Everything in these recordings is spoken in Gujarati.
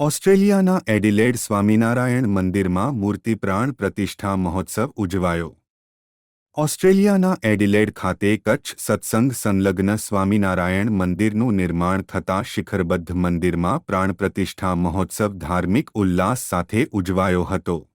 ઓસ્ટ્રેલિયાના એડિલેડ સ્વામિનારાયણ મંદિરમાં મૂર્તિપ્રાણ પ્રતિષ્ઠા મહોત્સવ ઉજવાયો. ઓસ્ટ્રેલિયાના એડિલેડ ખાતે કચ્છ સત્સંગ સંલગ્ન સ્વામિનારાયણ મંદિરનું નિર્માણ થતા શિખરબદ્ધ મંદિરમાં પ્રાણ પ્રતિષ્ઠા મહોત્સવ ધાર્મિક ઉલ્લાસ સાથે ઉજવાયો હતો.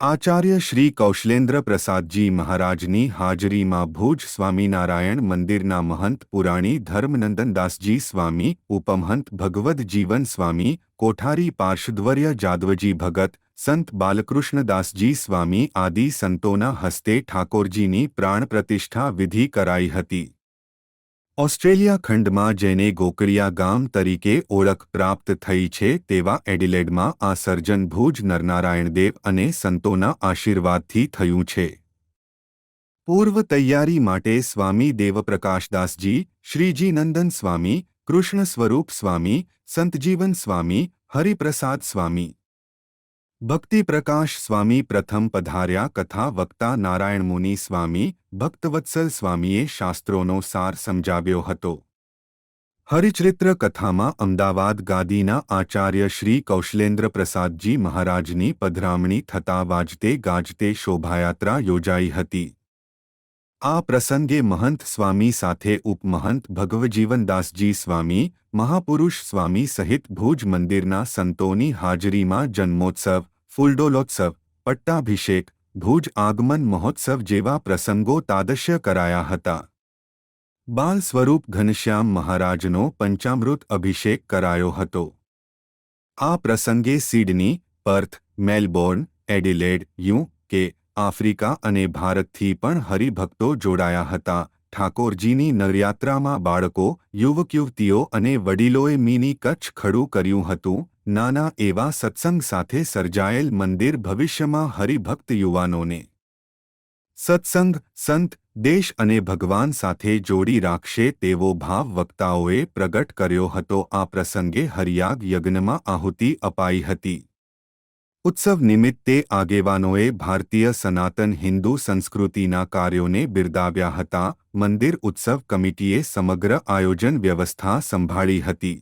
આચાર્ય શ્રી કૌશલેન્દ્ર પ્રસાદજી મહારાજની હાજરીમાં ભુજ સ્વામિનારાયણ મંદિરના મહંત પુરાણી ધર્મનંદનદાસજી સ્વામી, ઉપમહંત ભગવદ જીવન સ્વામી, કોઠારી પાર્શ્વર્ય જાદવજી ભગત, સંત બાલકૃષ્ણદાસજી સ્વામી આદિ સંતોના હસ્તે ઠાકોરજીની પ્રાણ પ્રતિષ્ઠા વિધિ કરાઈ હતી. ઓસ્ટ્રેલિયા ખંડમાં જેને ગોકળિયા ગામ તરીકે ઓળખ પ્રાપ્ત થઈ છે તેવા એડિલેડમાં આ સર્જન ભુજ નરનારાયણદેવ અને સંતોના આશીર્વાદથી થયું છે. પૂર્વ તૈયારી માટે સ્વામી દેવપ્રકાશદાસજી શ્રીજી નંદન સ્વામી, કૃષ્ણ સ્વરૂપ સ્વામી, સંતજીવન સ્વામી, હરિપ્રસાદ સ્વામી ભક્તિ પ્રકાશ સ્વામી પ્રથમ પધાર્યા કથા વક્તા નારાયણ મુનિ સ્વામી ભક્તવત્સલ સ્વામીએ શાસ્ત્રોનો સાર સમજાવ્યો હતો. હરિચરિત્ર કથામાં અમદાવાદ ગાદીના આચાર્ય શ્રી કૌશલેન્દ્ર પ્રસાદજી મહારાજની પધરામણી થતા વાજતે ગાજતે શોભાયાત્રા યોજાઈ હતી. આ પ્રસંગે મહંત સ્વામી સાથે ઉપમહંત ભગવજીવનદાસજી સ્વામી, મહાપુરુષ સ્વામી સહિત ભુજ મંદિરના સંતોની હાજરીમાં જન્મોત્સવ, ફૂલડોલોત્સવ, પટ્ટાભિષેક, ભુજ આગમન મહોત્સવ જેવા પ્રસંગો તાદશ્ય કરાયા હતા. બાલ સ્વરૂપ ઘનશ્યામ મહારાજનો પંચામૃત અભિષેક કરાયો હતો. આ પ્રસંગે Sydney, Perth, Melbourne, Adelaide, U, K Africa અને ભારતથી પણ હરિભક્તો જોડાયા હતા. ઠાકોરજીની નવયાત્રામાં બાળકો, યુવક, યુવતીઓ અને વડીલોએ મીની કચ્છ ખડું કર્યું હતું. નાના એવા સત્સંગ સાથે સર્જાયેલ મંદિર ભવિષ્યમાં હરિભક્ત યુવાનોને સત્સંગ, સંત, દેશ અને ભગવાન સાથે જોડી રાખશે તેવો ભાવ વક્તાઓએ પ્રગટ કર્યો હતો. આ પ્રસંગે હરિયાગ યજ્ઞમાં આહુતિ અપાઈ હતી. ઉત્સવ નિમિત્તે આગેવાનોએ ભારતીય સનાતન હિન્દુ સંસ્કૃતિના કાર્યોને બિરદાવ્યા હતા. મંદિર ઉત્સવ કમિટીએ સમગ્ર આયોજન વ્યવસ્થા સંભાળી હતી.